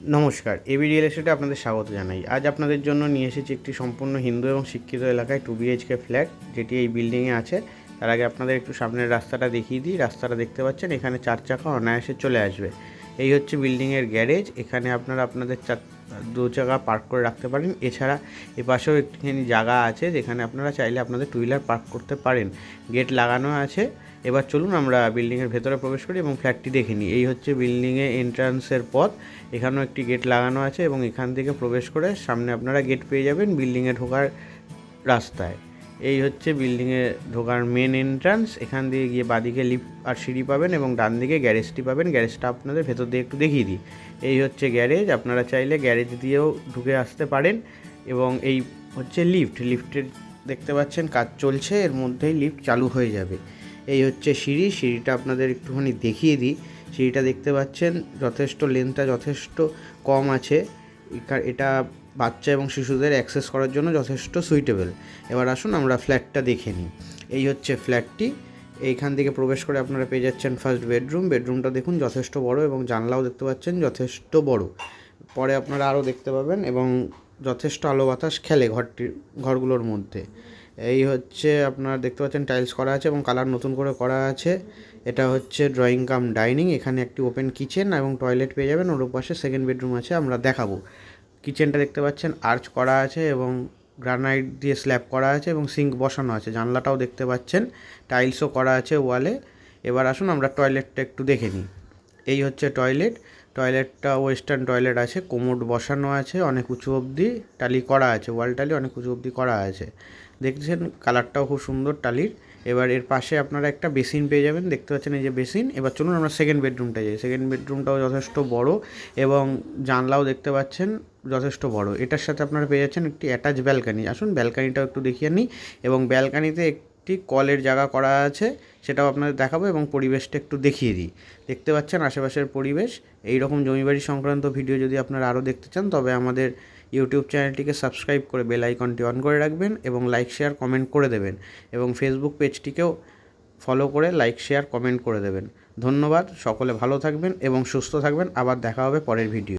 নমস্কার AB real এস্টেটে আপনাদের স্বাগত জানাই। আজ আপনাদের জন্য নিয়ে এসেছি একটি সম্পূর্ণ হিন্দু এবং শিক্ষিত এলাকায় টু বিএইচকে ফ্ল্যাট যেটি এই বিল্ডিংয়ে আছে। তার আগে আপনাদের একটু সামনের রাস্তাটা দেখিয়ে দিই। রাস্তাটা দেখতে পাচ্ছেন, এখানে চার চাকা অনায়াসে চলে আসবে। এই হচ্ছে বিল্ডিংয়ের গ্যারেজ এখানে আপনারা আপনাদের চার, দু চাকা পার্ক করে রাখতে পারেন। এছাড়া এপাশেও একটুখানি জায়গা আছে, যেখানে আপনারা চাইলে আপনাদের টু হুইলার পার্ক করতে পারেন। গেট লাগানো আছে। এবার চলুন আমরা বিল্ডিংয়ের ভেতরে প্রবেশ করি এবং ফ্ল্যাটটি দেখে নিই। এই হচ্ছে বিল্ডিংয়ে এন্ট্রান্সের পথ। এখানেও একটি গেট লাগানো আছে এবং এখান থেকে প্রবেশ করে সামনে আপনারা গেট পেয়ে যাবেন বিল্ডিংয়ে ঢোকার রাস্তায়। এই হচ্ছে বিল্ডিংয়ে ঢোকার মেন এন্ট্রান্স এখান দিয়ে গিয়ে বাদিকে লিফট আর সিঁড়ি পাবেন এবং ডান দিকে গ্যারেজটি পাবেন। গ্যারেজটা আপনাদের ভেতর দিয়ে একটু দেখিয়ে দিই। এই হচ্ছে গ্যারেজ আপনারা চাইলে গ্যারেজ দিয়েও ঢুকে আসতে পারেন এবং এই হচ্ছে লিফট লিফটের দেখতে পাচ্ছেন কাজ চলছে। এর মধ্যেই লিফট চালু হয়ে যাবে। এই হচ্ছে সিঁড়ি, সিঁড়িটা আপনাদের একটুখানি দেখিয়ে দিই। সিঁড়িটা দেখতে পাচ্ছেন, যথেষ্ট লেন্থটা যথেষ্ট কম আছে। এটা বাচ্চা এবং শিশুদের অ্যাক্সেস করার জন্য যথেষ্ট সুইটেবল এবার আসুন আমরা ফ্ল্যাটটা দেখে নিই। এই হচ্ছে ফ্ল্যাটটি এইখান থেকে প্রবেশ করে আপনারা পেয়ে যাচ্ছেন ফার্স্ট বেডরুম বেডরুমটা দেখুন যথেষ্ট বড় এবং জানলাও দেখতে পাচ্ছেন যথেষ্ট বড়। পরে আপনারা আরও দেখতে পাবেন এবং যথেষ্ট আলো বাতাস খেলে ঘরটির ঘরগুলোর মধ্যে। এই হচ্ছে আপনারা দেখতে পাচ্ছেন টাইলস করা আছে এবং কালার নতুন করে করা আছে। এটা হচ্ছে ড্রয়িং কাম ডাইনিং এখানে একটি ওপেন কিচেন এবং টয়লেট পেয়ে যাবেন। ওর পাশে সেকেন্ড বেডরুম আছে, আমরা দেখাবো। কিচেনটা দেখতে পাচ্ছেন আর্চ করা আছে এবং গ্রানাইট দিয়ে স্ল্যাব করা আছে এবং সিঙ্ক বসানো আছে। জানলাটাও দেখতে পাচ্ছেন টাইলসও করা আছে ওয়ালে এবার আসুন, আমরা টয়লেটটা একটু দেখে নিই। এই হচ্ছে টয়লেট টয়লেটটা, ওয়েস্টার্ন টয়লেট আছে কোমোড বসানো আছে, অনেক উঁচু অবধি টালি করা আছে, ওয়াল টালি অনেক উঁচু অবধি করা আছে। দেখছেন, কালারটাও খুব সুন্দর টালির। এবার এর পাশে আপনারা একটা বেসিন পেয়ে যাবেন, দেখতে পাচ্ছেন এই যে বেসিন। এবার চলুন আমরা সেকেন্ড বেডরুমটা যাই। সেকেন্ড বেডরুমটাও যথেষ্ট বড় এবং জানলাও দেখতে পাচ্ছেন, যথেষ্ট বড়। এটার সাথে আপনারা পেয়ে যাচ্ছেন একটি অ্যাটাচ ব্যালকানি আসুন ব্যালকানিটাও একটু দেখিয়ে নিই। এবং ব্যালকানিতে একটি কলের জায়গা করা আছে, সেটাও আপনাদের দেখাবো এবং পরিবেশটা একটু দেখিয়ে দিই। দেখতে পাচ্ছেন আশেপাশের পরিবেশ। এই রকম জমিবাড়ি সংক্রান্ত ভিডিও যদি আপনারা আরও দেখতে চান, তবে আমাদের ইউটিউব চ্যানেলটিকে সাবস্ক্রাইব করে বেল আইকনটি অন করে রাখবেন এবং লাইক, শেয়ার, কমেন্ট করে দেবেন এবং ফেসবুক পেজটিকেও ফলো করে লাইক, শেয়ার, কমেন্ট করে দেবেন। ধন্যবাদ, সকলে ভালো থাকবেন এবং সুস্থ থাকবেন। আবার দেখা হবে পরের ভিডিও।